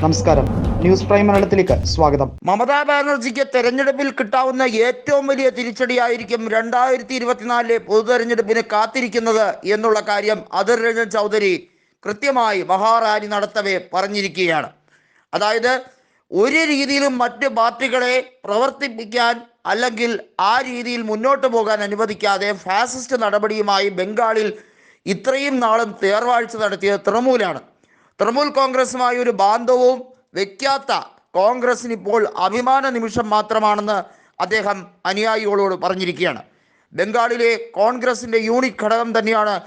നമസ്കാരം. News prime മലയാളത്തിലേക്ക് സ്വാഗതം. മമതാ ബാനർജിക്ക് തെരഞ്ഞെടുപ്പിൽ കിട്ടാവുന്ന ഏറ്റവും വലിയ തിരിച്ചടിയായിരിക്കും രണ്ടായിരത്തി ഇരുപത്തിനാലിലെ പൊതു തെരഞ്ഞെടുപ്പിന് കാത്തിരിക്കുന്നത് എന്നുള്ള കാര്യം അതിർ രഞ്ജൻ ചൗധരി കൃത്യമായി മഹാറാലി നടത്തവേ പറഞ്ഞിരിക്കുകയാണ്. അതായത് ഒരു രീതിയിലും മറ്റ് പാർട്ടികളെ പ്രവർത്തിപ്പിക്കാൻ അല്ലെങ്കിൽ ആ രീതിയിൽ മുന്നോട്ട് പോകാൻ അനുവദിക്കാതെ ഫാസിസ്റ്റ് നടപടിയുമായി ബംഗാളിൽ ഇത്രയും നാളും തേർവാഴ്ച നടത്തിയത് തൃണമൂലാണ്. തൃണമൂൽ കോൺഗ്രസുമായി ഒരു ബാന്ധവും വെക്കാത്ത കോൺഗ്രസിന് ഇപ്പോൾ അഭിമാന നിമിഷം മാത്രമാണെന്ന് അദ്ദേഹം അനുയായികളോട് പറഞ്ഞിരിക്കുകയാണ്. ബംഗാളിലെ കോൺഗ്രസിന്റെ യൂണിക് ഘടകം തന്നെയാണ്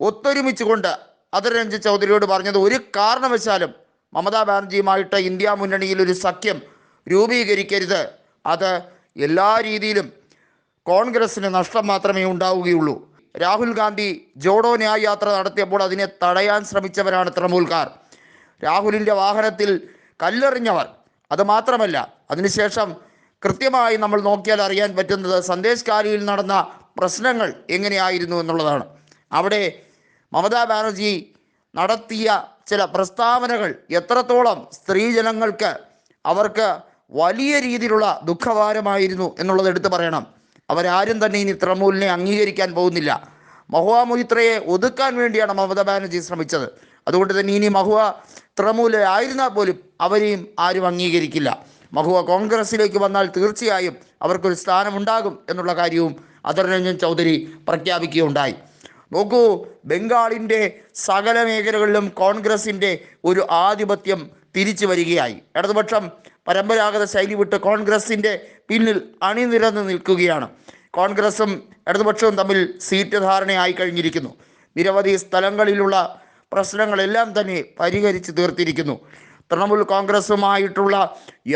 ഒത്തൊരുമിച്ചുകൊണ്ട് അതിർ രഞ്ജിത് ചൗധരിയോട് പറഞ്ഞത്. ഒരു കാരണവശാലും മമതാ ബാനർജിയുമായിട്ട് ഇന്ത്യ മുന്നണിയിൽ ഒരു സഖ്യം രൂപീകരിക്കരുത്. അത് എല്ലാ രീതിയിലും കോൺഗ്രസ്സിന് നഷ്ടം മാത്രമേ ഉണ്ടാവുകയുള്ളൂ. രാഹുൽ ഗാന്ധി ജോഡോ ന്യായ യാത്ര നടത്തിയപ്പോൾ അതിനെ തടയാൻ ശ്രമിച്ചവരാണ് തൃണമൂൽക്കാർ. രാഹുലിന്റെ വാഹനത്തിൽ കല്ലെറിഞ്ഞവർ. അതുമാത്രമല്ല അതിനുശേഷം കൃത്യമായി നമ്മൾ നോക്കിയാൽ അറിയാൻ പറ്റുന്നത് സന്ദേശ് കാലിയിൽ നടന്ന പ്രശ്നങ്ങൾ എങ്ങനെയായിരുന്നു എന്നുള്ളതാണ്. അവിടെ മമതാ ബാനർജി നടത്തിയ ചില പ്രസ്താവനകൾ എത്രത്തോളം സ്ത്രീ ജനങ്ങൾക്ക് അവർക്ക് വലിയ രീതിയിലുള്ള ദുഃഖഭാരമായിരുന്നു എന്നുള്ളത് എടുത്തു പറയണം. അവരാരും തന്നെ ഇനി തൃണമൂലിനെ അംഗീകരിക്കാൻ പോകുന്നില്ല. മഹുവ മൊഹിത്രയെ ഒതുക്കാൻ വേണ്ടിയാണ് മമത ബാനർജി ശ്രമിച്ചത്. അതുകൊണ്ട് തന്നെ ഇനി മഹുവ തൃണമൂല ആയിരുന്നാൽ പോലും അവരെയും ആരും അംഗീകരിക്കില്ല. മഹുവ കോൺഗ്രസിലേക്ക് വന്നാൽ തീർച്ചയായും അവർക്കൊരു സ്ഥാനമുണ്ടാകും എന്നുള്ള കാര്യവും അധർ രഞ്ജൻ ചൗധരി പ്രഖ്യാപിക്കുകയുണ്ടായി. നോക്കൂ ബംഗാളിന്റെ സകല മേഖലകളിലും കോൺഗ്രസിന്റെ ഒരു ആധിപത്യം തിരിച്ചു വരികയായി. ഇടതുപക്ഷം പരമ്പരാഗത ശൈലി വിട്ട് കോൺഗ്രസിന്റെ പിന്നിൽ അണിനിരന്ന് നിൽക്കുകയാണ്. കോൺഗ്രസും ഇടതുപക്ഷവും തമ്മിൽ സീറ്റ് ധാരണയായി കഴിഞ്ഞിരിക്കുന്നു. നിരവധി സ്ഥലങ്ങളിലുള്ള പ്രശ്നങ്ങളെല്ലാം തന്നെ പരിഹരിച്ച് തീർത്തിരിക്കുന്നു. തൃണമൂൽ കോൺഗ്രസുമായിട്ടുള്ള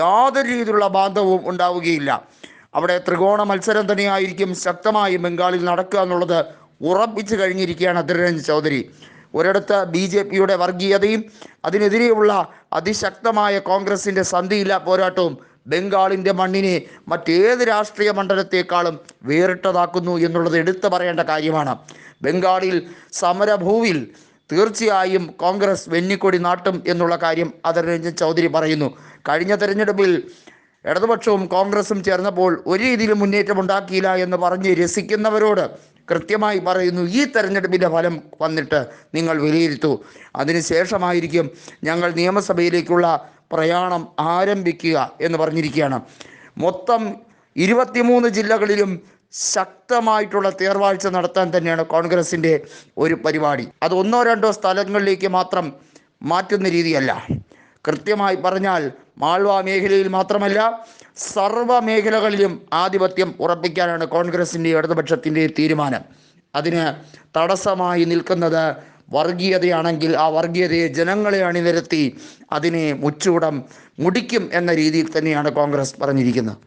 യാതൊരു രീതിയിലുള്ള ബാന്ധവും ഉണ്ടാവുകയില്ല. അവിടെ ത്രികോണ മത്സരം തന്നെയായിരിക്കും ശക്തമായി ബംഗാളിൽ നടക്കുക എന്നുള്ളത് ഉറപ്പിച്ചു കഴിഞ്ഞിരിക്കുകയാണ് അധിരഞ്ജൻ ചൗധരി. ഒരിടത്ത് ബി ജെ പിയുടെ വർഗീയതയും അതിനെതിരെയുള്ള അതിശക്തമായ കോൺഗ്രസിന്റെ സന്ധിയില്ല പോരാട്ടവും ബംഗാളിന്റെ മണ്ണിനെ മറ്റേത് രാഷ്ട്രീയ മണ്ഡലത്തെക്കാളും വേറിട്ടതാക്കുന്നു എന്നുള്ളത് എടുത്തു പറയേണ്ട കാര്യമാണ്. ബംഗാളിൽ സമരഭൂവിൽ തീർച്ചയായും കോൺഗ്രസ് വെന്നിക്കൊടി നാട്ടും എന്നുള്ള കാര്യം അതർ രഞ്ജൻ ചൗധരി പറയുന്നു. കഴിഞ്ഞ തെരഞ്ഞെടുപ്പിൽ ഇടതുപക്ഷവും കോൺഗ്രസും ചേർന്നപ്പോൾ ഒരു രീതിയിലും മുന്നേറ്റം ഉണ്ടാക്കിയില്ല എന്ന് പറഞ്ഞ് രസിക്കുന്നവരോട് കൃത്യമായി പറയുന്നു ഈ തെരഞ്ഞെടുപ്പിന്റെ ഫലം വന്നിട്ട് നിങ്ങൾ വിലയിരുത്തൂ. അതിനുശേഷമായിരിക്കും ഞങ്ങൾ നിയമസഭയിലേക്കുള്ള പ്രയാണം ആരംഭിക്കുക എന്ന് പറഞ്ഞിരിക്കുകയാണ്. മൊത്തം ഇരുപത്തിമൂന്ന് ജില്ലകളിലും ശക്തമായിട്ടുള്ള തേർവാഴ്ച നടത്താൻ തന്നെയാണ് കോൺഗ്രസിന്റെ ഒരു പരിപാടി. അത് ഒന്നോ രണ്ടോ സ്ഥലങ്ങളിലേക്ക് മാത്രം മാറ്റുന്ന രീതിയല്ല. കൃത്യമായി പറഞ്ഞാൽ മാൾവ മേഖലയിൽ മാത്രമല്ല സർവ മേഖലകളിലും ആധിപത്യം ഉറപ്പിക്കാനാണ് കോൺഗ്രസിന്റെ ഇടതുപക്ഷത്തിന്റെ തീരുമാനം. അതിന് തടസ്സമായി നിൽക്കുന്നത് വർഗീയതയാണെങ്കിൽ ആ വർഗീയതയെ ജനങ്ങളെ അണിനിരത്തി അതിനെ മുച്ചൂടം മുടിക്കും എന്ന രീതിയിൽ തന്നെയാണ് കോൺഗ്രസ് പറഞ്ഞിരിക്കുന്നത്.